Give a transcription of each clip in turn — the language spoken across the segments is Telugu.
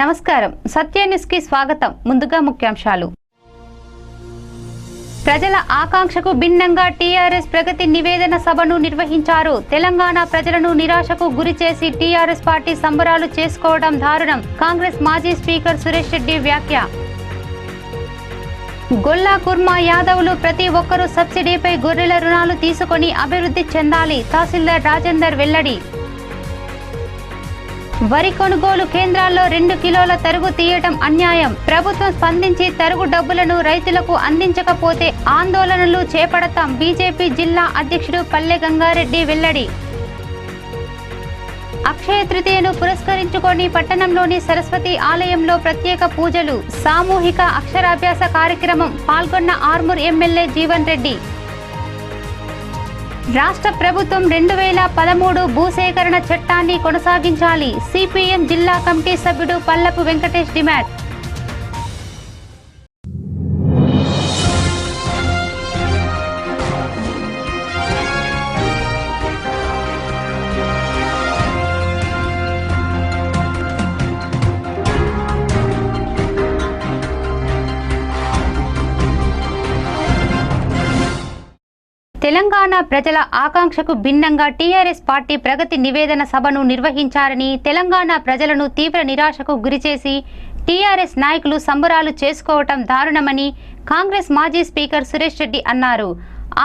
నమస్కారం. సత్య న్యూస్కి స్వాగతం. ముందుగా ముఖ్యాంశాలు. ప్రజల ఆకాంక్షకు భిన్నంగా టీఆర్ఎస్ ప్రగతి నివేదన సభను నిర్వహించారు. తెలంగాణ ప్రజలను నిరాశకు గురి చేసి టీఆర్ఎస్ పార్టీ సంబరాలు చేసుకోవడం దారుణం. కాంగ్రెస్ మాజీ స్పీకర్ సురేష్ రెడ్డి వ్యాఖ్య. గొల్లా కుర్మా యాదవులు ప్రతి ఒక్కరూ సబ్సిడీపై గొర్రెల రుణాలు తీసుకొని అభివృద్ధి చెందాలి. తహసీల్దార్ రాజేందర్ వెల్లడి. వరి కొనుగోలు కేంద్రాల్లో రెండు కిలోల తరుగు తీయటం అన్యాయం. ప్రభుత్వం స్పందించి తరుగు డబ్బులను రైతులకు అందించకపోతే ఆందోళనలు చేపడతాం బీజేపీ జిల్లా అధ్యక్షుడు పల్లె గంగారెడ్డి వెల్లడి. అక్షయ తృతీయను పురస్కరించుకొని పట్టణంలోని సరస్వతి ఆలయంలో ప్రత్యేక పూజలు సామూహిక అక్షరాభ్యాస కార్యక్రమం పాల్గొన్న ఆర్మూర్ ఎమ్మెల్యే జీవన్ రెడ్డి. రాష్ట్ర ప్రభుత్వం రెండు వేల పదమూడు భూసేకరణ చట్టాన్ని కొనసాగించాలి. సిపిఎం జిల్లా కమిటీ సభ్యుడు పల్లపు వెంకటేష్ డిమాండ్. తెలంగాణ ప్రజల ఆకాంక్షకు భిన్నంగా టీఆర్ఎస్ పార్టీ ప్రగతి నివేదన సభను నిర్వహించారని తెలంగాణ ప్రజలను తీవ్ర నిరాశకు గురిచేసి టీఆర్ఎస్ నాయకులు సంబరాలు చేసుకోవటం దారుణమని కాంగ్రెస్ మాజీ స్పీకర్ సురేష్ రెడ్డి అన్నారు.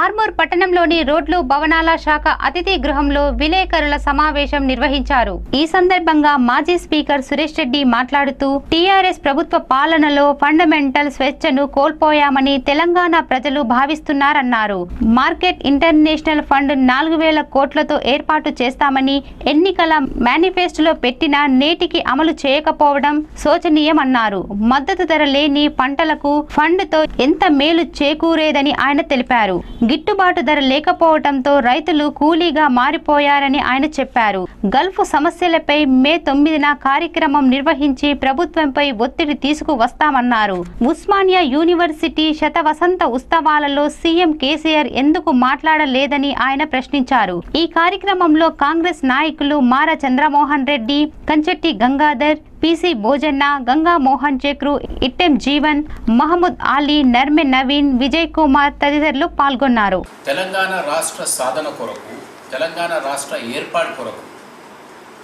ఆర్మూర్ పట్టణంలోని రోడ్లు భవనాల శాఖ అతిథి గృహంలో విలేకరుల సమావేశం నిర్వహించారు. ఈ సందర్భంగా మాజీ స్పీకర్ సురేష్ రెడ్డి మాట్లాడుతూ టీఆర్ఎస్ ప్రభుత్వ పాలనలో ఫండమెంటల్ స్వేచ్ఛను కోల్పోయామని తెలంగాణ ప్రజలు భావిస్తున్నారన్నారు. మార్కెట్ ఇంటర్నేషనల్ ఫండ్ నాలుగు వేల కోట్లతో ఏర్పాటు చేస్తామని ఎన్నికల మేనిఫెస్టోలో పెట్టిన నేటికి అమలు చేయకపోవడం శోచనీయమన్నారు. మద్దతు ధర లేని పంటలకు ఫండ్తో ఎంత మేలు చేకూరేదని ఆయన తెలిపారు. గిట్టుబాటు ధర లేకపోవడంతో రైతులు కూలీగా మారిపోయారని ఆయన చెప్పారు. గల్ఫ్ సమస్యలపై మే తొమ్మిదిన కార్యక్రమం నిర్వహించి ప్రభుత్వంపై ఒత్తిడి తీసుకువస్తామన్నారు. ఉస్మానియా యూనివర్సిటీ శతవసంత ఉత్సవాలలో సీఎం కేసీఆర్ ఎందుకు మాట్లాడలేదని ఆయన ప్రశ్నించారు. ఈ కార్యక్రమంలో కాంగ్రెస్ నాయకులు మార చంద్రమోహన్ రెడ్డి కంచెట్టి గంగాధర్ పిసి భోజన్న గంగా మోహన్ చక్రు ఇట్టెం జీవన్ మహమ్మద్ అలీ నర్మె నవీన్ విజయ్ కుమార్ తదితరులు పాల్గొన్నారు. తెలంగాణ రాష్ట్ర సాధన కొరకు తెలంగాణ రాష్ట్ర ఏర్పాటు కొరకు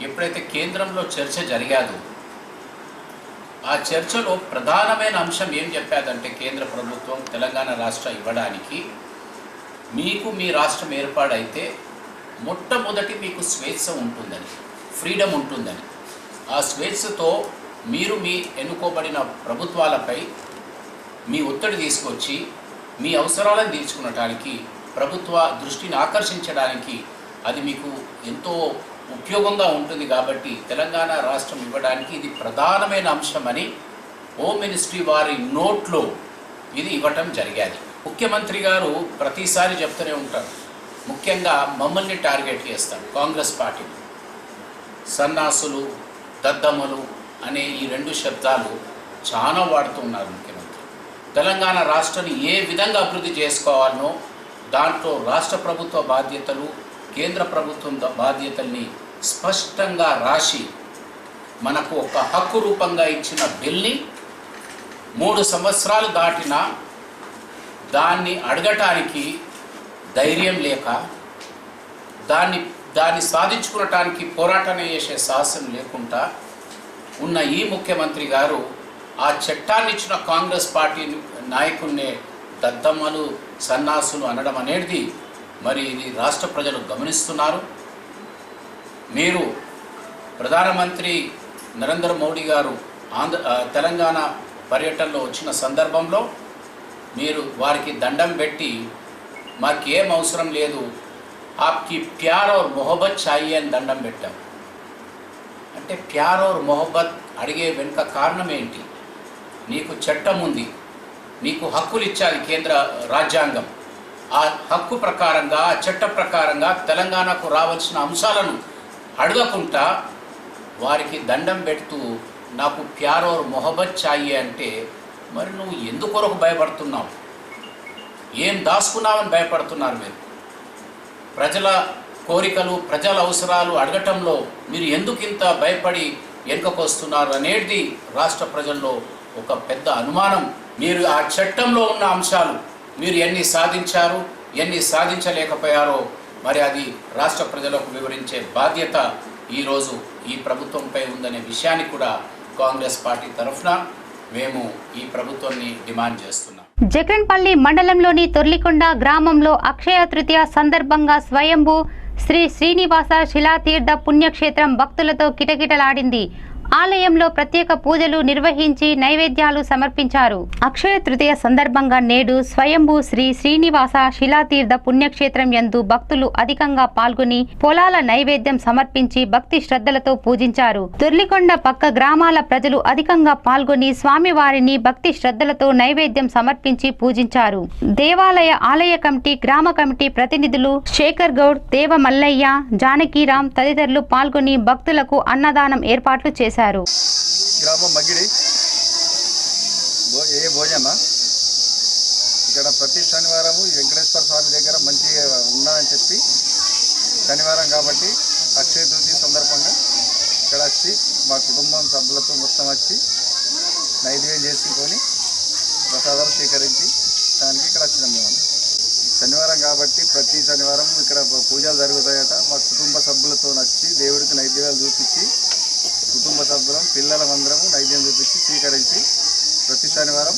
ఎప్పుడైతే కేంద్రంలో చర్చ జరిగాదో ఆ చర్చలో ప్రధానమైన అంశం ఏం చెప్పాదంటే కేంద్ర ప్రభుత్వం తెలంగాణ రాష్ట్ర ఇవ్వడానికి మీకు మీ రాష్ట్రం ఏర్పాడైతే మొట్టమొదటి మీకు స్వేచ్ఛ ఉంటుందని ఫ్రీడమ్ ఉంటుందని. ఆ స్వేచ్ఛతో మీరు మీ ఎన్నుకోబడిన ప్రభుత్వాలపై మీ ఒత్తిడి తీసుకొచ్చి మీ అవసరాలను తీర్చుకునటానికి ప్రభుత్వ దృష్టిని ఆకర్షించడానికి అది మీకు ఎంతో ఉపయోగంగా ఉంటుంది కాబట్టి తెలంగాణ రాష్ట్రం ఇవ్వడానికి ఇది ప్రధానమైన అంశమని హోమ్ మినిస్ట్రీ వారి నోట్లో ఇది ఇవ్వటం జరిగాది. ముఖ్యమంత్రి గారు ప్రతిసారి చెప్తూనే ఉంటారు ముఖ్యంగా మమ్మల్ని టార్గెట్ చేస్తారు కాంగ్రెస్ పార్టీని. సన్నాసులు దద్దమ్మలు అనే ఈ రెండు శబ్దాలు చాలా వాడుతున్నారు ముఖ్యమంత్రి. తెలంగాణ రాష్ట్రాన్ని ఏ విధంగా అభివృద్ధి చేసుకోవాలనో దాంట్లో రాష్ట్ర ప్రభుత్వ బాధ్యతలు కేంద్ర ప్రభుత్వం బాధ్యతల్ని స్పష్టంగా రాసి మనకు ఒక హక్కు రూపంగా ఇచ్చిన బిల్ని మూడు సంవత్సరాలు దాటినా దాన్ని అడగటానికి ధైర్యం లేక దాన్ని దాన్ని సాధించుకునటానికి పోరాటం చేసే సాహసం లేకుండా ఉన్న ఈ ముఖ్యమంత్రి గారు ఆ చట్టాన్ని ఇచ్చిన కాంగ్రెస్ పార్టీ నాయకుడినే దద్దమ్మలు సన్నాసులు అనడం అనేది మరి ఇది రాష్ట్ర ప్రజలు గమనిస్తున్నారు. మీరు ప్రధానమంత్రి నరేంద్ర మోడీ గారు ఆంధ్ర తెలంగాణ పర్యటనలో వచ్చిన సందర్భంలో మీరు వారికి దండం పెట్టి మాకేం అవసరం లేదు ఆప్కి ప్యార్ और మొహబ్బత్ చాయి అని దండం పెట్టాం అంటే ప్యార్ और మొహబ్బత్ అడిగే వెనుక కారణం ఏంటి నీకు చట్టం ఉంది నీకు హక్కులు ఇచ్చాది కేంద్ర రాజ్యాంగం ఆ హక్కు ప్రకారంగా ఆ చట్ట ప్రకారంగా తెలంగాణకు రావాల్సిన అంశాలను అడగకుండా వారికి దండం పెడుతూ నాకు ప్యార్ और మొహబ్బత్ చాయి అంటే మరి నువ్వు ఎందుకొరకు భయపడుతున్నావు ఏం దాచుకున్నావని భయపడుతున్నారు మీరు ప్రజల కోరికలు ప్రజల అవసరాలు అడగటంలో మీరు ఎందుకు ఇంత భయపడి వెనుకకొస్తున్నారు అనేది రాష్ట్ర ప్రజల్లో ఒక పెద్ద అనుమానం. మీరు ఆ చట్టంలో ఉన్న అంశాలు మీరు ఎన్ని సాధించారు ఎన్ని సాధించలేకపోయారో మరి అది రాష్ట్ర ప్రజలకు వివరించే బాధ్యత ఈరోజు ఈ ప్రభుత్వంపై ఉందనే విషయాన్ని కూడా కాంగ్రెస్ పార్టీ తరఫున మేము ఈ ప్రభుత్వాన్ని డిమాండ్ చేస్తున్నాం. జగన్పల్లి మండలంలోని తొర్లికొండ గ్రామంలో అక్షయ తృతీయ సందర్భంగా స్వయంభూ శ్రీ శ్రీనివాస శిలాతీర్థ పుణ్యక్షేత్రం భక్తులతో కిటకిటలాడింది. ఆలయంలో ప్రత్యేక పూజలు నిర్వహించి నైవేద్యాలు సమర్పించారు. అక్షయ తృతీయ సందర్భంగా నేడు స్వయంభూ శ్రీ శ్రీనివాస శిలాతీర్థ పుణ్యక్షేత్రం యందు భక్తులు అధికంగా పాల్గొని పొలాల నైవేద్యం సమర్పించి భక్తి శ్రద్ధలతో పూజించారు. దొర్లికొండ పక్క గ్రామాల ప్రజలు అధికంగా పాల్గొని స్వామివారిని భక్తి శ్రద్ధలతో నైవేద్యం సమర్పించి పూజించారు. దేవాలయ ఆలయ కమిటీ గ్రామ కమిటీ ప్రతినిధులు శేఖర్ గౌడ్ దేవ మల్లయ్య జానకీరామ్ తదితరులు పాల్గొని భక్తులకు అన్నదానం ఏర్పాట్లు చేశారు. గ్రామం మగిడి. ఏ భోజన ఇక్కడ ప్రతి శనివారం వెంకటేశ్వర స్వామి దగ్గర మంచిగా ఉన్నదని చెప్పి శనివారం కాబట్టి అక్షయ తృతీయ సందర్భంగా ఇక్కడ వచ్చి మా కుటుంబం సభ్యులతో మొత్తం వచ్చి నైవేద్యం చేసుకొని ప్రసాదాలు స్వీకరించి దానికి ఇక్కడ వచ్చినాం మేము. శనివారం కాబట్టి ప్రతి శనివారం ఇక్కడ పూజలు జరుగుతాయట. మా కుటుంబ సభ్యులతో వచ్చి దేవుడికి నైవేద్యాలు చూపించి కుటుంబ సభ్యులం పిల్లలమందరము నైవేద్యం చూపించి స్వీకరించి ప్రతి శనివారం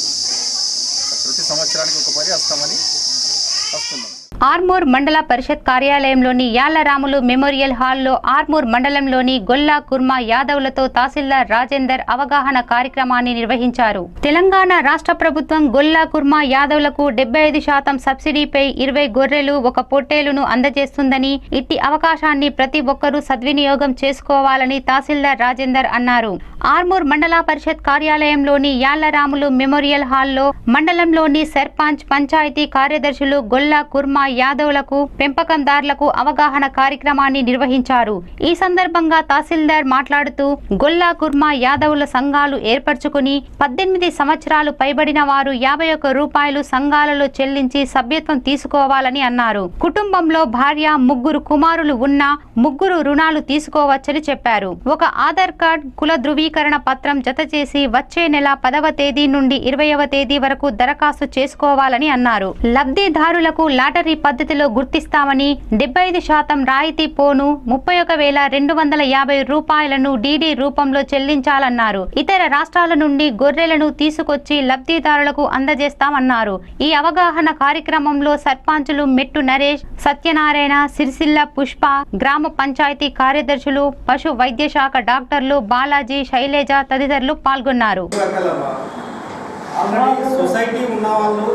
ప్రతి సంవత్సరానికి ఒక పని వస్తామని వస్తున్నాం. ఆర్మూర్ మండల పరిషత్ కార్యాలయంలోని యాళ్ళరాములు మెమోరియల్ హాల్లో ఆర్మూర్ మండలంలోని గొల్లా కుర్మా యాదవ్లతో తహసీల్దార్ రాజేందర్ అవగాహన కార్యక్రమాన్ని నిర్వహించారు. తెలంగాణ రాష్ట్ర ప్రభుత్వం గొల్లా కుర్మా యాదవ్లకు డెబ్బై ఐదు శాతం సబ్సిడీపై ఇరవై గొర్రెలు ఒక పొట్టేలును అందజేస్తుందని ఇట్టి అవకాశాన్ని ప్రతి ఒక్కరూ సద్వినియోగం చేసుకోవాలని తహసీల్దార్ రాజేందర్ అన్నారు. ఆర్మూర్ మండల పరిషత్ కార్యాలయంలోని యాళ్ళరాములు మెమోరియల్ హాల్లో మండలంలోని సర్పంచ్ పంచాయతీ కార్యదర్శులు గొల్లా కుర్మా యాదవ్లకు పెంపకందారులకు అవగాహన కార్యక్రమాన్ని నిర్వహించారు. ఈ సందర్భంగా తహసీల్దార్ మాట్లాడుతూ గొల్లా కుర్మా యాదవుల సంఘాలు ఏర్పరచుకుని పద్దెనిమిది సంవత్సరాలు పైబడిన వారు యాభై ఒక్క రూపాయలు సంఘాలలో చెల్లించి సభ్యత్వం తీసుకోవాలని అన్నారు. కుటుంబంలో భార్య ముగ్గురు కుమారులు ఉన్నా ముగ్గురు రుణాలు తీసుకోవచ్చని చెప్పారు. ఒక ఆధార్ కార్డ్ కుల ధృవీకరణ పత్రం జత చేసి వచ్చే నెల పదవ తేదీ నుండి ఇరవైవ తేదీ వరకు దరఖాస్తు చేసుకోవాలని అన్నారు. లబ్ధిదారులకు లాటరీ పద్ధతిలో గుర్తిస్తామని డెబ్బై ఐదు శాతం రాయితీ పోను ముప్పై ఒక వేల రెండు వందల యాభై రూపాయలను డీడీ రూపంలో చెల్లించాలన్నారు. ఇతర రాష్ట్రాల నుండి గొర్రెలను తీసుకొచ్చి లబ్ధిదారులకు అందజేస్తామన్నారు. ఈ అవగాహన కార్యక్రమంలో సర్పంచులు మెట్టు నరేష్ సత్యనారాయణ సిరిసిల్ల పుష్ప గ్రామ పంచాయతీ కార్యదర్శులు పశు వైద్య శాఖ డాక్టర్లు బాలాజీ శైలేజ తదితరులు పాల్గొన్నారు. ఆల్రెడీ సొసైటీ ఉన్న వాళ్ళు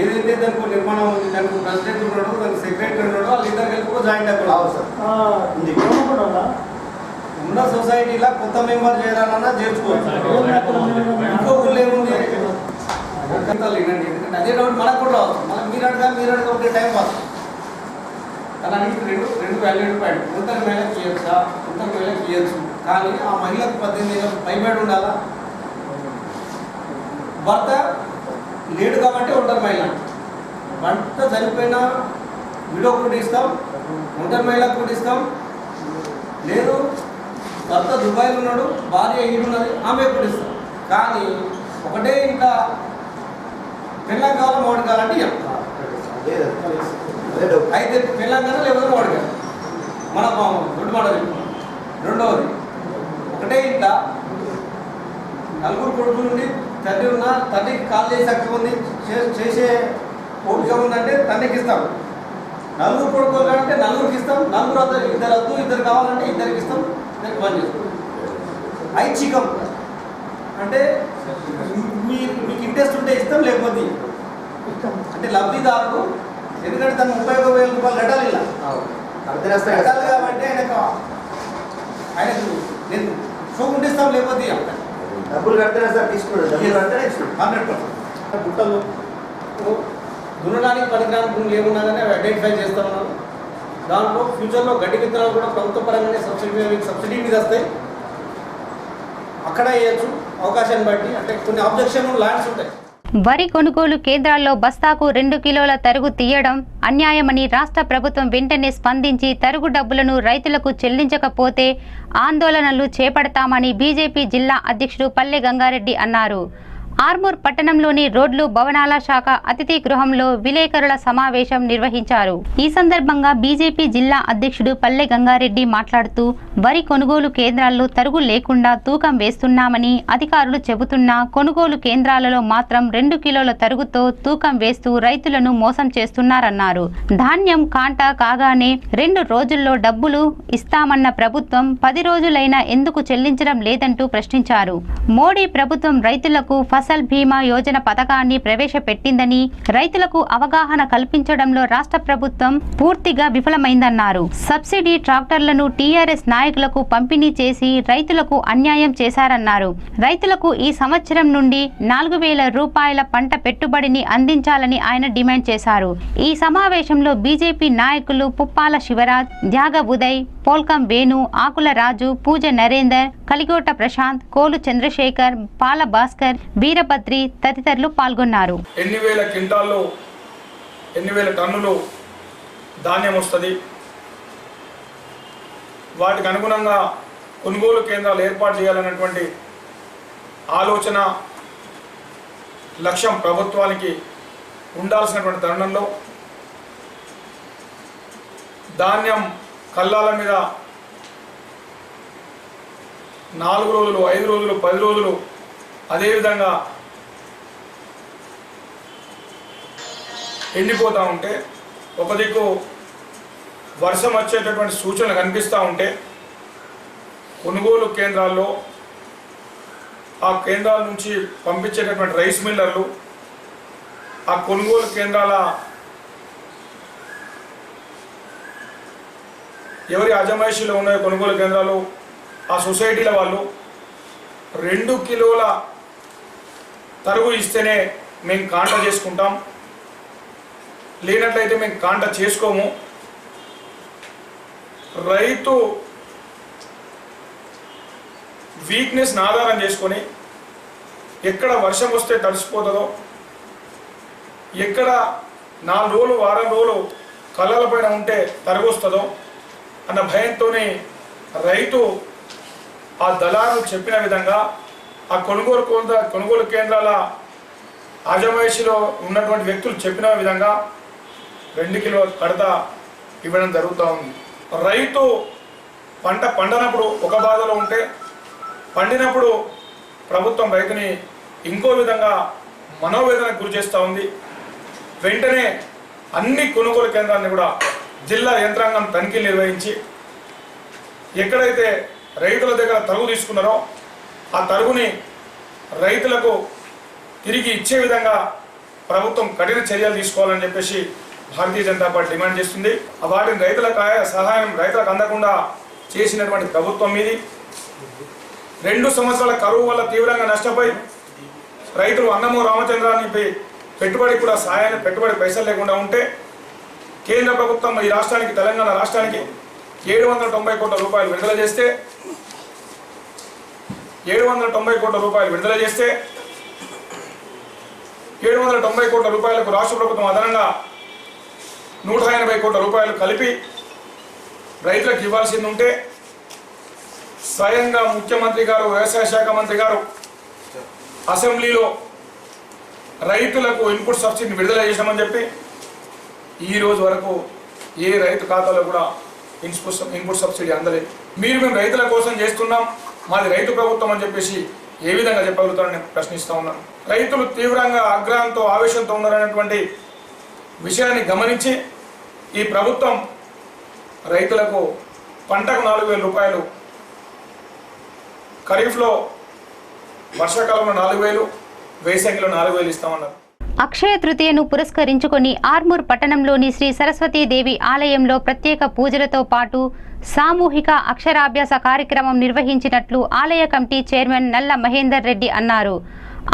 ఏదైతే దానికి నిర్మాణం ఉంది దానికి ప్రెసిడెంట్ ఉన్నాడు దానికి సెక్రటరీ ఉన్నాడు వాళ్ళు ఇద్దరు కలిపి జాయింట్ అకౌంట్ ఉంది. ఉన్న సొసైటీలో కొత్త మెంబర్ చేయాలన్నా చేర్చుకోవచ్చు. ఇంకో ఊళ్ళో ఏముంది? ఒక్కంతలు వినండి ఎందుకంటే అదే డౌట్ మనకు కూడా రావచ్చు. మీరు అడగా మీరు అడగా ఒకటే టైం పాస్. అలాంటి రెండు రెండు వ్యాల్యూడ్ పాయింట్ ఉత్తర మహిళకి ఇవ్వచ్చా ఉత్తర మహిళకి ఇవ్వచ్చు కానీ ఆ మహిళకు పద్దెనిమిది పైబడి ఉండాలా? భర్త లేడు కాబట్టి ఒంటరి మహిళ. భర్త చనిపోయినా విడో కూడా ఇస్తాం ఒంటరి మహిళకు కూడా ఇస్తాం. లేదు భర్త దుబాయ్లో ఉన్నాడు భార్య ఈడున్నది ఆమె కూడా ఇస్తాం. కానీ ఒకటే ఇంకా పెళ్ళం కావాలా మోడు కావాలంటే ఇయ్యం. అయితే తెలంగాణ లేకపోతే వాడుగా మన మాట చెప్పుకున్నాం. రెండవది ఒకటే ఇంట్లో నలుగురు కొడుకులు నుండి తండ్రి ఉన్న తండ్రికి కాల్ చేసి అక్కడ ఉంది చేసే ఓపిక ఉందంటే తండ్రికి ఇస్తాం. నలుగురు కొడుకులు అంటే నలుగురికి ఇస్తాం. నలుగురు వద్ద ఇద్దరు వద్దు ఇద్దరు కావాలంటే ఇద్దరికి ఇస్తాం. నేను పని చేస్తాం ఐచ్ఛికం. అంటే మీరు మీకు ఇంట్రెస్ట్ ఉంటే ఇస్తాం లేకపోతే. అంటే లబ్ధిదారుడు ఎందుకంటే తను ముప్పై ఒక వేల రూపాయలు కట్టాలి ఇలా. కట్టాలి కాబట్టి ఆయనకు ఆయనకు నేను చూకుంటే ఇస్తాం లేకపోతే. డబ్బులు కడితేనే సార్? తీసుకున్నాడు డబ్బులు కడితేనే ఇస్తున్నాడు హండ్రెడ్ పర్సెంట్ గుట్టలు దున్నడానికి పనికిరాని భూములు ఏమున్నా కానీ అవి ఐడెంటిఫై చేస్తా ఉన్నారు దాంట్లో ఫ్యూచర్లో గడ్డి విత్తనాలు కూడా ప్రభుత్వ పరంగానే సబ్సిడీ మీద- సబ్సిడీ మీద వస్తాయి. అక్కడ వేయచ్చు. అవకాశాన్ని బట్టి అంటే కొన్ని ఆబ్జెక్షన్ ల్యాండ్స్ ఉంటాయి. వరి కొనుగోలు కేంద్రాల్లో బస్తాకు రెండు కిలోల తరుగు తీయడం అన్యాయమని రాష్ట్ర ప్రభుత్వం వెంటనే స్పందించి తరుగు డబ్బులను రైతులకు చెల్లించకపోతే ఆందోళనలు చేపడతామని బీజేపీ జిల్లా అధ్యక్షుడు పల్లె గంగారెడ్డి అన్నారు. ఆర్మూర్ పట్టణంలోని రోడ్లు భవనాల శాఖ అతిథి గృహంలో విలేకరుల సమావేశం నిర్వహించారు. ఈ సందర్భంగా బీజేపీ జిల్లా అధ్యక్షుడు పల్లె గంగారెడ్డి మాట్లాడుతూ వరి కొనుగోలు కేంద్రాల్లో తరుగు లేకుండా తూకం వేస్తున్నామని అధికారులు చెబుతున్నా కొనుగోలు కేంద్రాలలో మాత్రం రెండు కిలోల తరుగుతో తూకం వేస్తూ రైతులను మోసం చేస్తున్నారన్నారు. ధాన్యం కాంట కాగానే రెండు రోజుల్లో డబ్బులు ఇస్తామన్న ప్రభుత్వం పది రోజులైనా ఎందుకు చెల్లించడం లేదంటూ ప్రశ్నించారు. మోడీ ప్రభుత్వం రైతులకు ఫస ఫసల్ బీమా యోజన పథకాన్ని ప్రవేశపెట్టిందని రైతులకు అవగాహన కల్పించడంలో రాష్ట్ర ప్రభుత్వం పూర్తిగా విఫలమైందన్నారు. సబ్సిడీ ట్రాక్టర్లను టీఆర్ఎస్ నాయకులకు పంపిణీ చేసి రైతులకు అన్యాయం చేశారన్నారు. రైతులకు ఈ సంవత్సరం నుండి నాలుగు వేల రూపాయల పంట పెట్టుబడిని అందించాలని ఆయన డిమాండ్ చేశారు. ఈ సమావేశంలో బీజేపీ నాయకులు పుప్పాల శివరాజ్ త్యాగ ఉదయ్ పోల్కం వేణు ఆకుల రాజు పూజ నరేందర్ కలిగోట ప్రశాంత్ కోలు చంద్రశేఖర్ పాల భాస్కర్ వీర వీరభద్రి తదితరులు పాల్గొన్నారు. ఎన్ని వేల క్వింటాల్లో ఎన్ని వేల టన్నులు ధాన్యం వస్తుంది? వాటికి అనుగుణంగా కొనుగోలు కేంద్రాలు ఏర్పాటు చేయాలన్నటువంటి ఆలోచన లక్ష్యం ప్రభుత్వానికి ఉండాల్సినటువంటి తరుణంలో ధాన్యం కల్లాల మీద నాలుగు రోజులు ఐదు రోజులు పది రోజులు అదేవిధంగా ఎండిపోతూ ఉంటే ఒక దిక్కు వర్షం వచ్చేటటువంటి సూచనలు కనిపిస్తూ ఉంటే కొనుగోలు కేంద్రాల్లో ఆ కేంద్రాల నుంచి పంపించేటటువంటి రైస్ మిల్లర్లు ఆ కొనుగోలు కేంద్రాల ఎవరి అజమాయిషీలో ఉన్నాయో కొనుగోలు కేంద్రాలు ఆ సొసైటీల వాళ్ళు రెండు కిలోల తరుగు ఇస్తేనే మేము కాంట చేసుకుంటాం. లేనట్లయితే మేము కాంట చేసుకోము. రైతు వీక్నెస్ని ఆధారం చేసుకొని ఎక్కడ వర్షం వస్తే తడిసిపోతుందో ఎక్కడ నాలుగు రోజులు వారం రోజులు కళ్ళల పైన ఉంటే తరుగు వస్తుందో అన్న భయంతోనే రైతు ఆ దళారు చెప్పిన విధంగా ఆ కొనుగోలు కేంద్ర కొనుగోలు కేంద్రాల ఆజమాయిషిలో ఉన్నటువంటి వ్యక్తులు చెప్పిన విధంగా రెండు కిలో కడత ఇవ్వడం జరుగుతూ ఉంది. రైతు పంట పండనప్పుడు ఒక బాధలో ఉంటే పండినప్పుడు ప్రభుత్వం రైతుని ఇంకో విధంగా మనోవేదనకు గురి చేస్తూ ఉంది. వెంటనే అన్ని కొనుగోలు కేంద్రాన్ని కూడా జిల్లా యంత్రాంగం తనిఖీలు నిర్వహించి ఎక్కడైతే రైతుల దగ్గర తరుగు తీసుకున్నారో ఆ తరుగుని రైతులకు తిరిగి ఇచ్చే విధంగా ప్రభుత్వం కఠిన చర్యలు తీసుకోవాలని చెప్పేసి భారతీయ జనతా పార్టీ డిమాండ్ చేస్తుంది. ఆ వాటిని రైతులకు సహాయం రైతులకు అందకుండా చేసినటువంటి ప్రభుత్వం మీది. రెండు సంవత్సరాల కరువు వల్ల తీవ్రంగా నష్టపోయి రైతులు అన్నమో రామచంద్రాన్ని పెట్టుబడి కూడా సహాయాన్ని పెట్టుబడి పైసలు లేకుండా ఉంటే కేంద్ర ప్రభుత్వం ఈ రాష్ట్రానికి తెలంగాణ రాష్ట్రానికి ఏడు వందల తొంభై కోట్ల రూపాయలు విడుదల చేస్తే ఏడు వందల తొంభై కోట్ల రూపాయలు విడుదల చేస్తే ఏడు వందల తొంభై కోట్ల రూపాయలకు రాష్ట్ర ప్రభుత్వం అదనంగా నూట ఎనభై కోట్ల రూపాయలు కలిపి రైతులకు ఇవ్వాల్సింది ఉంటే స్వయంగా ముఖ్యమంత్రి గారు వ్యవసాయ శాఖ మంత్రి గారు అసెంబ్లీలో రైతులకు ఇన్పుట్ సబ్సిడీని విడుదల చేశామని చెప్పి ఈ రోజు వరకు ఏ రైతు ఖాతాలో కూడా ఇన్పుట్ సబ్- ఇన్పుట్ సబ్సిడీ అందలేదు. మీరు మేము రైతుల కోసం చేస్తున్నాం మాది రైతు ప్రభుత్వం అని చెప్పేసి ఏ విధంగా చెప్పగలుగుతారని ప్రశ్నిస్తూ ఉన్నాను. రైతులు తీవ్రంగా ఆగ్రహంతో ఆవేశంతో ఉన్నారనేటువంటి విషయాన్ని గమనించి ఈ ప్రభుత్వం రైతులకు పంటకు నాలుగు వేల రూపాయలు ఖరీఫ్లో వర్షాకాలంలో నాలుగు వేలు వేసవిలో నాలుగు వేలు ఇస్తామన్నారు. అక్షయ తృతీయను పురస్కరించుకొని ఆర్మూర్ పట్టణంలోని శ్రీ సరస్వతీదేవి ఆలయంలో ప్రత్యేక పూజలతో పాటు సామూహిక అక్షరాభ్యాస కార్యక్రమం నిర్వహించినట్లు ఆలయ కమిటీ చైర్మన్ నల్ల మహేందర్ రెడ్డి అన్నారు.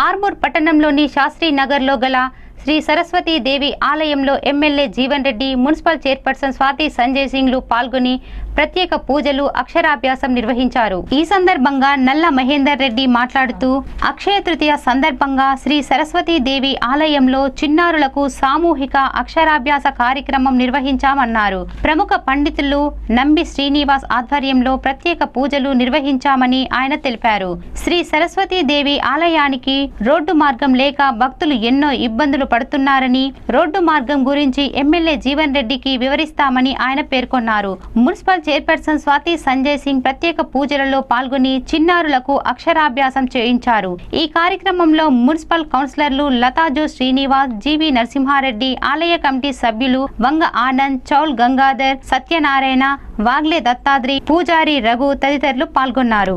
ఆర్మూర్ పట్టణంలోని శాస్త్రీ నగర్లో గల శ్రీ సరస్వతి దేవి ఆలయంలో MLA Jeevan Reddy municipal chairperson Swathi Sanjay సింగ్లు పాల్గొని ప్రత్యేక పూజలు అక్షరాభ్యాసం నిర్వహించారు. ఈ సందర్భంగా నల్ల మహేందర్ రెడ్డి మాట్లాడుతూ అక్షయ తృతీయ సందర్భంగా శ్రీ సరస్వతీ దేవి ఆలయంలో చిన్నారులకు సామూహిక అక్షరాభ్యాస కార్యక్రమం నిర్వహించామన్నారు. ప్రముఖ పండితులు నంబి శ్రీనివాస్ ఆధ్వర్యంలో ప్రత్యేక పూజలు నిర్వహించామని ఆయన తెలిపారు. శ్రీ సరస్వతీ దేవి ఆలయానికి రోడ్డు మార్గం లేక భక్తులు ఎన్నో ఇబ్బందులు పడుతున్నారని రోడ్డు మార్గం గురించి ఎమ్మెల్యే జీవన్ రెడ్డికి వివరిస్తామని ఆయన పేర్కొన్నారు. మున్సిపల్ చైర్పర్సన్ స్వాతి సంజయ్ సింగ్ ప్రత్యేక పూజలలో పాల్గొని చిన్నారులకు అక్షరాభ్యాసం చేయించారు. ఈ కార్యక్రమంలో మున్సిపల్ కౌన్సిలర్లు లతాజో శ్రీనివాస్ జీవి నరసింహారెడ్డి ఆలయ కమిటీ సభ్యులు వంగ ఆనంద్ చౌల్ గంగాధర్ సత్యనారాయణ వాగ్లే దత్తాద్రి పూజారి రఘు తదితరులు పాల్గొన్నారు.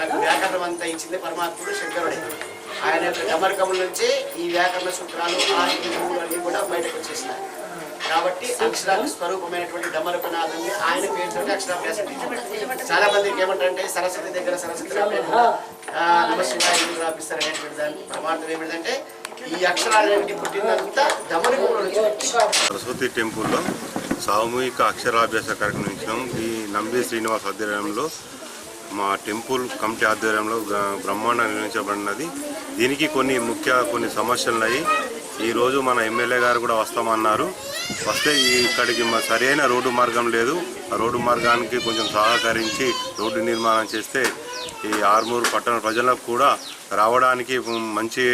మనకు వ్యాకరణం అంతా ఇచ్చింది పరమాత్ముడు శంకరుడే. ఆయన యొక్క డమరకముల నుంచి ఈ వ్యాకరణ సూత్రాలు ఆ అన్ని కూడా బయటకు వచ్చేసినాయి. కాబట్టి అక్షరాలు స్వరూపమైనటువంటి డమరకనాథుని ఆయన పేరుతో అక్షరాభ్యాసం చాలా మందికి ఏమంటారంటే సరస్వతి దగ్గర సరస్వతి నమస్కారం రాపిస్తారు అనేటువంటి దాన్ని పరమార్థం ఏమిటంటే ఈ అక్షరాలు ఏమిటి పుట్టినంతా డమరకంలో నుంచి సరస్వతి టెంపుల్లో సామూహిక అక్షరాభ్యాస కార్యక్రమం ఈ నంబి శ్రీనివాస్ ఆధ్వర్యంలో మా టెంపుల్ కమిటీ ఆధ్వర్యంలో బ్రహ్మాండంగా నిర్మించబడినది దీనికి కొన్ని ముఖ్య కొన్ని సమస్యలు ఉన్నాయి ఈరోజు మన ఎమ్మెల్యే గారు కూడా వస్తామన్నారు. వస్తే ఇక్కడికి సరైన రోడ్డు మార్గం లేదు. ఆ రోడ్డు మార్గానికి కొంచెం సహకరించి రోడ్డు నిర్మాణం చేస్తే ఈ ఆర్మూరు పట్టణ ప్రజలకు కూడా రావడానికి మంచి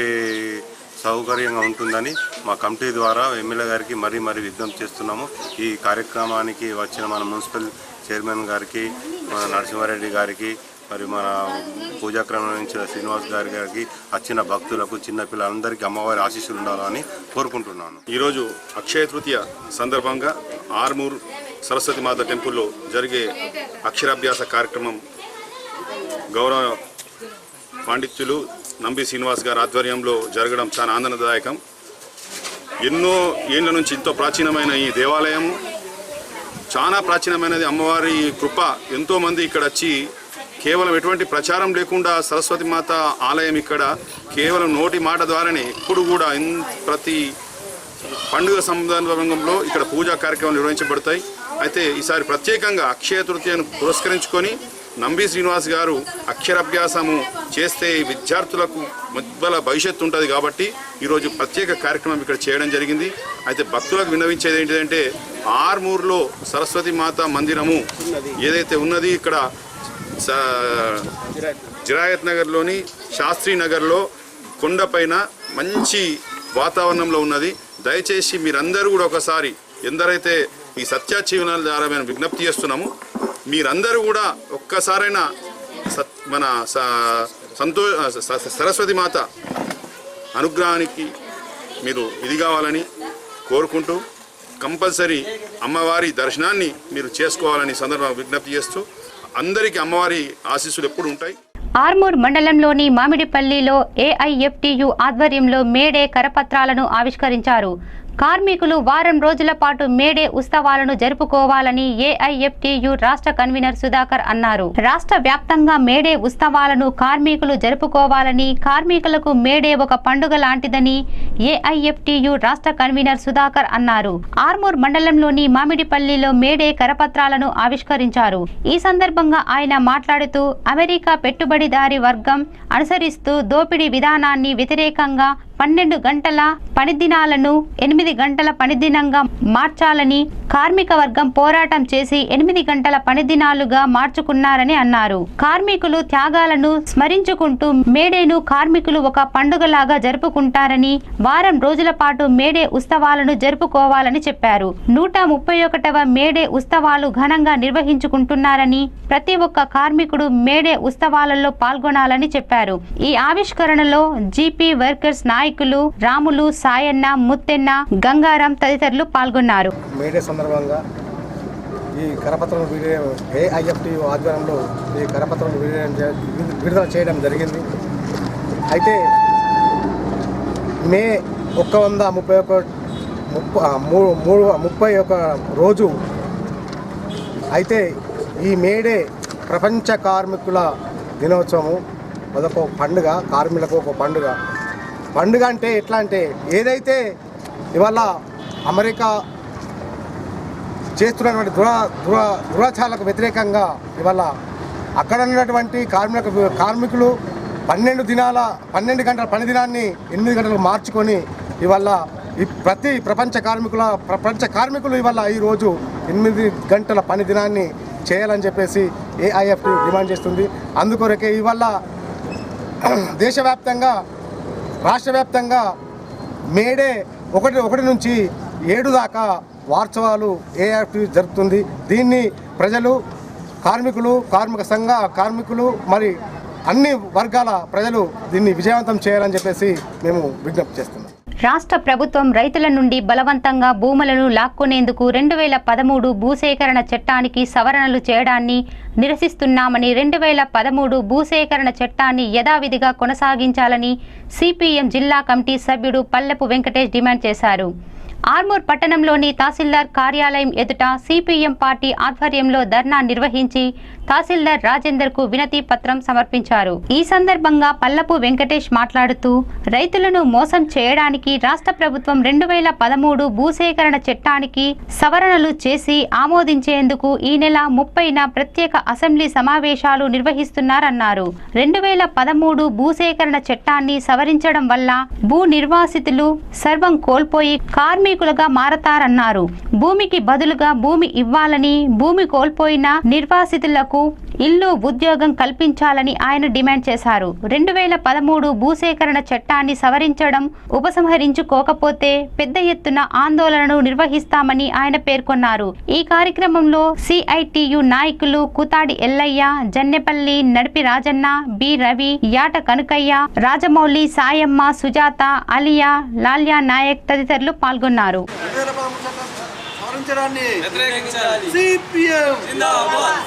సౌకర్యంగా ఉంటుందని మా కమిటీ ద్వారా ఎమ్మెల్యే గారికి మరీ మరీ విజ్ఞప్తి చేస్తున్నాము. ఈ కార్యక్రమానికి వచ్చిన మన మున్సిపల్ చైర్మన్ గారికి మన నరసింహారెడ్డి గారికి మరి మన పూజాక్రమం నుంచి శ్రీనివాస్ గారి గారికి వచ్చిన భక్తులకు చిన్న పిల్లలందరికీ అమ్మవారి ఆశీస్సులు ఉండాలని కోరుకుంటున్నాను. ఈరోజు అక్షయ తృతీయ సందర్భంగా ఆర్మూర్ సరస్వతి మాత టెంపుల్లో జరిగే అక్షరాభ్యాస కార్యక్రమం గౌరవ పాండిత్యులు నంబి శ్రీనివాస్ గారి ఆధ్వర్యంలో జరగడం చాలా ఆనందదాయకం. ఎన్నో ఏళ్ళ నుంచి ఎంతో ప్రాచీనమైన ఈ దేవాలయము చాలా ప్రాచీనమైనది అమ్మవారి కృప. ఎంతోమంది ఇక్కడ వచ్చి కేవలం ఎటువంటి ప్రచారం లేకుండా సరస్వతి మాత ఆలయం ఇక్కడ కేవలం నోటి మాట ద్వారానే ఇప్పుడు కూడా ప్రతి పండుగ సందర్భంలో ఇక్కడ పూజా కార్యక్రమాలు నిర్వహించబడతాయి. అయితే ఈసారి ప్రత్యేకంగా అక్షయ తృతీయను పురస్కరించుకొని నంబి శ్రీనివాస్ గారు అక్షరాభ్యాసము చేస్తే విద్యార్థులకు ఉజ్వల భవిష్యత్తు ఉంటుంది కాబట్టి ఈరోజు ప్రత్యేక కార్యక్రమం ఇక్కడ చేయడం జరిగింది. అయితే భక్తులకు విన్నవించేది ఏంటిదంటే ఆర్మూర్లో సరస్వతి మాత మందిరము ఏదైతే ఉన్నది ఇక్కడ జిరాయత్ నగర్లోని శాస్త్రి నగర్లో కొండపైన మంచి వాతావరణంలో ఉన్నది. దయచేసి మీరందరూ కూడా ఒకసారి ఎందరైతే ఈ సత్యాజీవనాల ద్వారా మేము విజ్ఞప్తి చేస్తున్నాము మీరందరూ కూడా ఒక్కసారైనా సత్ మన స- సంతో స- సరస్వతి మాత అనుగ్రహానికి మీరు ఇది కావాలని కోరుకుంటూ కంపల్సరీ అమ్మవారి దర్శనాన్ని మీరు చేసుకోవాలని సందర్భంగా విజ్ఞప్తి చేస్తూ అందరికీ అమ్మవారి ఆశీస్సులు ఎప్పుడు ఉంటాయి. ఆర్మూర్ మండలంలోని మామిడిపల్లిలో ఏఐఎఫ్టియు ఆధ్వర్యంలో మేడే కరపత్రాలను ఆవిష్కరించారు. కార్మికులు వారం రోజుల పాటు మేడే ఉత్సవాలను జరుపుకోవాలని ఏఐఎఫ్టియు రాష్ట్ర కన్వీనర్ సుధాకర్ అన్నారు. రాష్ట్ర వ్యాప్తంగా మేడే ఉత్సవాలను కార్మికులు జరుపుకోవాలని కార్మికులకు మేడే ఒక పండుగ లాంటిదని ఏఐఎఫ్టియు రాష్ట్ర కన్వీనర్ సుధాకర్ అన్నారు. ఆర్మూర్ మండలంలోని మామిడిపల్లిలో మేడే కరపత్రాలను ఆవిష్కరించారు. ఈ సందర్భంగా ఆయన మాట్లాడుతూ అమెరికా పెట్టుబడిదారి వర్గం అనుసరిస్తూ దోపిడీ విధానాన్ని వ్యతిరేకంగా పన్నెండు గంటల పని దినాలను ఎనిమిది గంటల పని దినంగా మార్చాలని కార్మిక వర్గం పోరాటం చేసి ఎనిమిది గంటల పని దినాలుగా మార్చుకున్నారని అన్నారు. కార్మికులు త్యాగాలను స్మరించుకుంటూ మేడేను కార్మికులు ఒక పండుగలాగా జరుపుకుంటారని వారం రోజుల పాటు మేడే ఉత్సవాలను జరుపుకోవాలని చెప్పారు. నూట ముప్పై ఒకటవ మేడే ఉత్సవాలు ఘనంగా నిర్వహించుకుంటున్నారని ప్రతి ఒక్క కార్మికుడు మేడే ఉత్సవాలలో పాల్గొనాలని చెప్పారు. ఈ ఆవిష్కరణలో జీపీ వర్కర్స్ నాయకులు నాయకులు రాములు సాయన్న ముత్తెన్న గంగారాం తదితరులు పాల్గొన్నారు. మేడే సందర్భంగా ఈ కరపత్రం విడుదల ఏఐఎఫ్టి ఆధ్వర్యంలో ఈ కరపత్రం విడుదల విడుదల చేయడం జరిగింది. అయితే మే ఒక్క వంద ముప్పై ఒక మూడు మూడు ముప్పై ఒక రోజు అయితే ఈ మేడే ప్రపంచ కార్మికుల దినోత్సవము అదొక పండుగ కార్మికులకు ఒక పండుగ. పండుగ అంటే ఎట్లా అంటే ఏదైతే ఇవాళ అమెరికా చేస్తున్నటువంటి దురా దురా దురాచారాలకు వ్యతిరేకంగా ఇవాళ అక్కడ ఉన్నటువంటి కార్మిక కార్మికులు పన్నెండు దినాల పన్నెండు గంటల పని దినాన్ని ఎనిమిది గంటలకు మార్చుకొని ఇవాళ ఈ ప్రతి ప్రపంచ కార్మికుల ప్రపంచ కార్మికులు ఇవాళ ఈరోజు ఎనిమిది గంటల పని దినాన్ని చేయాలని చెప్పేసి ఏఐఎఫ్ డిమాండ్ చేస్తుంది. అందుకొరకే ఇవాళ దేశవ్యాప్తంగా రాష్ట్ర వ్యాప్తంగా మేడే ఒకటి ఒకటి నుంచి ఏడు దాకా వార్చవాలు ఏఆర్టీ జరుగుతుంది దీన్ని ప్రజలు కార్మికులు కార్మిక సంఘ కార్మికులు మరి అన్ని వర్గాల ప్రజలు దీన్ని విజయవంతం చేయాలని చెప్పేసి మేము విజ్ఞప్తి చేస్తున్నాం. రాష్ట్ర ప్రభుత్వం రైతుల నుండి బలవంతంగా భూములను లాక్కునేందుకు రెండు వేల పదమూడు భూసేకరణ చట్టానికి సవరణలు చేయడాన్ని నిరసిస్తున్నామని రెండు వేల పదమూడు భూసేకరణ చట్టాన్ని యథావిధిగా కొనసాగించాలని సిపిఎం జిల్లా కమిటీ సభ్యుడు పల్లెపు వెంకటేష్ డిమాండ్ చేశారు. ఆర్మూర్ పట్టణంలోని తహసీల్దార్ కార్యాలయం ఎదుట సిపిఎం పార్టీ ఆధ్వర్యంలో ధర్నా నిర్వహించి తహసీల్దార్ రాజేందర్కు వినతి పత్రం సమర్పించారు. ఈ సందర్భంగా పల్లపు వెంకటేష్ మాట్లాడుతూ రైతులను మోసం చేయడానికి రాష్ట్ర ప్రభుత్వం రెండు వేల పదమూడు భూసేకరణ చట్టానికి సవరణలు చేసి ఆమోదించేందుకు ఈ నెల ముప్పైన ప్రత్యేక అసెంబ్లీ సమావేశాలు నిర్వహిస్తున్నారన్నారు. రెండు వేల పదమూడు భూసేకరణ చట్టాన్ని సవరించడం వల్ల భూ నిర్వాసితులు సర్వం కోల్పోయి కార్మికులుగా మారతారన్నారు. భూమికి బదులుగా భూమి ఇవ్వాలని భూమి కోల్పోయిన నిర్వాసితులకు ఇల్లు ఉద్యోగం కల్పించాలని ఆయన డిమాండ్ చేశారు. రెండు వేల పదమూడు భూసేకరణ చట్టాన్ని సవరించడం ఉపసంహరించుకోకపోతే పెద్ద ఎత్తున ఆందోళనను నిర్వహిస్తామని ఆయన పేర్కొన్నారు. ఈ కార్యక్రమంలో సిఐటియు నాయకులు కుతాడి ఎల్లయ్య జన్నెపల్లి నడిపి రాజన్న బి రవి యాట కనుకయ్య రాజమౌళి సాయమ్మ సుజాత అలియా లాల్యా నాయక్ తదితరులు పాల్గొన్నారు. అన్నారు సిపిఎం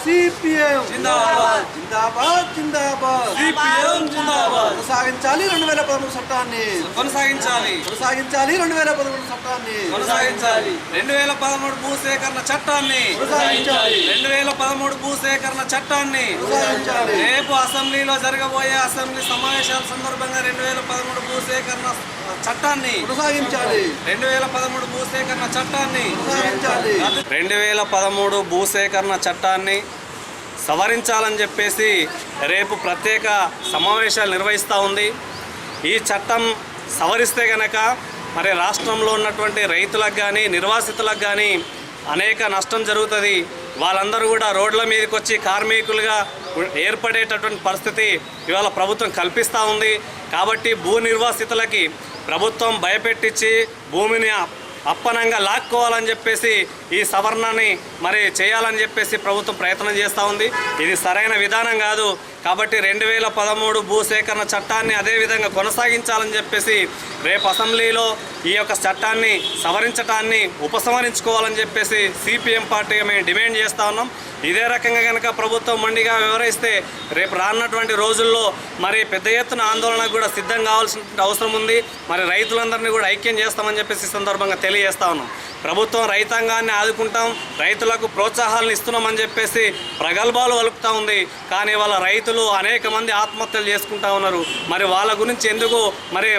సిపిఎం. జిందాబాద్. జిందాబాద్ కొనసాగించాలి రెండు వేల పదమూడు చట్టాన్ని. కొనసాగించాలి. కొనసాగించాలి రెండు వేల పదమూడు చట్టాన్ని. కొనసాగించాలి. రెండు వేల పదమూడు భూసేకరణ చట్టాన్ని. కొనసాగించాలి. రెండు వేల పదమూడు భూసేకరణ చట్టాన్ని. కొనసాగించాలి. రేపు అసెంబ్లీలో జరగబోయే అసెంబ్లీ సమావేశాల సందర్భంగా రెండు వేల పదమూడు భూసేకరణ చట్టాన్ని. కొనసాగించాలి. రెండు వేల పదమూడు భూసేకరణ చట్టాన్ని. కొనసాగించాలి. రెండు వేల పదమూడు భూసేకరణ చట్టాన్ని సవరించాలని చెప్పేసి రేపు ప్రత్యేక సమావేశాలు నిర్వహిస్తూ ఉంది. ఈ చట్టం సవరిస్తే గనక మరి రాష్ట్రంలో ఉన్నటువంటి రైతులకు కానీ నిర్వాసితులకు కానీ అనేక నష్టం జరుగుతుంది. వాళ్ళందరూ కూడా రోడ్ల మీదకి వచ్చి కార్మికులుగా ఏర్పడేటటువంటి పరిస్థితి ఇవాళ ప్రభుత్వం కల్పిస్తూ ఉంది. కాబట్టి భూ నిర్వాసితులకి ప్రభుత్వం భయపెట్టించి భూమిని అప్పనంగా లాక్కోవాలని చెప్పేసి ఈ సవరణని మరి చేయాలని చెప్పేసి ప్రభుత్వం ప్రయత్నం చేస్తూ ఉంది. ఇది సరైన విధానం కాదు. కాబట్టి రెండు వేల పదమూడు భూసేకరణ చట్టాన్ని అదేవిధంగా కొనసాగించాలని చెప్పేసి రేపు అసెంబ్లీలో ఈ యొక్క చట్టాన్ని సవరించటాన్ని ఉపసంహరించుకోవాలని చెప్పేసి సిపిఎం పార్టీగా మేము డిమాండ్ చేస్తూ ఉన్నాం. ఇదే రకంగా కనుక ప్రభుత్వం మొండిగా వివరిస్తే రేపు రానున్నటువంటి రోజుల్లో మరి పెద్ద ఎత్తున ఆందోళనకు కూడా సిద్ధం కావాల్సిన అవసరం ఉంది. మరి రైతులందరినీ కూడా ఐక్యం చేస్తామని చెప్పేసి సందర్భంగా తెలియజేస్తా ఉన్నాం. ప్రభుత్వం రైతాంగాన్ని ఆదుకుంటాం రైతులకు ప్రోత్సాహాలను ఇస్తున్నామని చెప్పేసి ప్రగల్భాలు వలుపుతూ ఉంది. కానీ వాళ్ళ రైతులు అనేక మంది ఆత్మహత్యలు చేసుకుంటా ఉన్నారు. మరి వాళ్ళ గురించి ఎందుకు మరి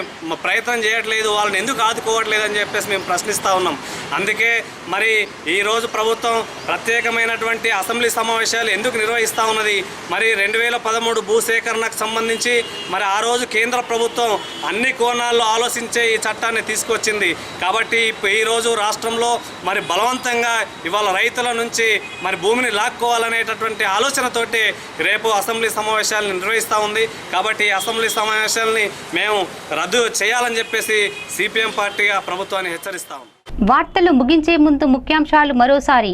ప్రయత్నం చేయట్లేదు వాళ్ళని ఎందుకు ఆదుకోవట్లేదు అని చెప్పేసి మేము ప్రశ్నిస్తూ ఉన్నాం. అందుకే మరి ఈరోజు ప్రభుత్వం ప్రత్యేకమైనటువంటి అసెంబ్లీ సమావేశాలు ఎందుకు నిర్వహిస్తూ ఉన్నది? మరి రెండు వేల పదమూడు భూసేకరణకు సంబంధించి మరి ఆ రోజు కేంద్ర ప్రభుత్వం అన్ని కోణాల్లో ఆలోచించే ఈ చట్టాన్ని తీసుకొచ్చింది. కాబట్టి ఈరోజు రాష్ట్రం రాష్ట్రంలో మరి బలవంతంగా ఇవాళ రైతుల నుంచి మరి భూమిని లాక్కోవాలనేటటువంటి ఆలోచనతోటి రేపు అసెంబ్లీ సమావేశాలను నిర్వహిస్తూ ఉంది. కాబట్టి అసెంబ్లీ సమావేశాలని మేము రద్దు చేయాలని చెప్పేసి సిపిఎం పార్టీగా ప్రభుత్వాన్ని హెచ్చరిస్తాం వార్తలు ముగించే ముందు ముఖ్యాంశాలు మరోసారి.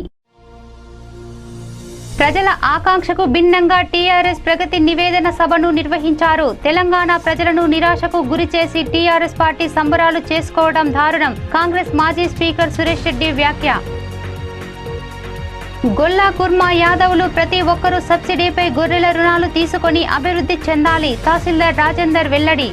ప్రజల ఆకాంక్షకు భిన్నంగా టీఆర్ఎస్ ప్రగతి నివేదన సభను నిర్వహించారు. తెలంగాణ ప్రజలను నిరాశకు గురి చేసి టీఆర్ఎస్ పార్టీ సంబరాలు చేసుకోవడం దారుణం. కాంగ్రెస్ మాజీ స్పీకర్ సురేష్ రెడ్డి వ్యాఖ్య. గొల్లా కుర్మా యాదవులు ప్రతి ఒక్కరూ సబ్సిడీపై గొర్రెల రుణాలు తీసుకొని అభివృద్ధి చెందాలి. తహసీల్దార్ రాజేందర్ వెల్లడి.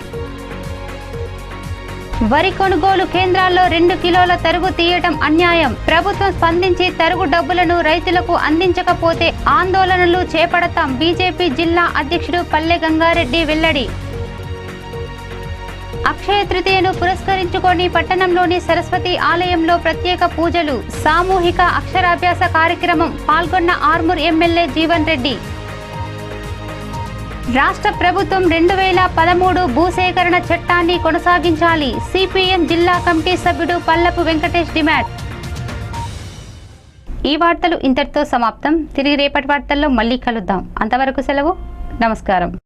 వరి కొనుగోలు కేంద్రాల్లో రెండు కిలోల తరుగు తీయటం అన్యాయం. ప్రభుత్వం స్పందించి తరుగు డబ్బులను రైతులకు అందించకపోతే ఆందోళనలు చేపడతాం బీజేపీ జిల్లా అధ్యక్షుడు పల్లె గంగారెడ్డి వెల్లడి. అక్షయ తృతీయను పురస్కరించుకొని పట్టణంలోని సరస్వతి ఆలయంలో ప్రత్యేక పూజలు సామూహిక అక్షరాభ్యాస కార్యక్రమం పాల్గొన్న ఆర్మూర్ ఎమ్మెల్యే జీవన్ రెడ్డి. రాష్ట్ర ప్రభుత్వం రెండు వేల పదమూడు భూసేకరణ చట్టాన్ని కొనసాగించాలి. సిపిఎం జిల్లా కమిటీ సభ్యుడు పల్లపు వెంకటేష్ డిమాండ్. ఈ వార్తలు ఇంతటితో సమాప్తం. తిరిగి రేపటి వార్తల్లో మళ్ళీ కలుద్దాం. అంతవరకు సెలవు. నమస్కారం.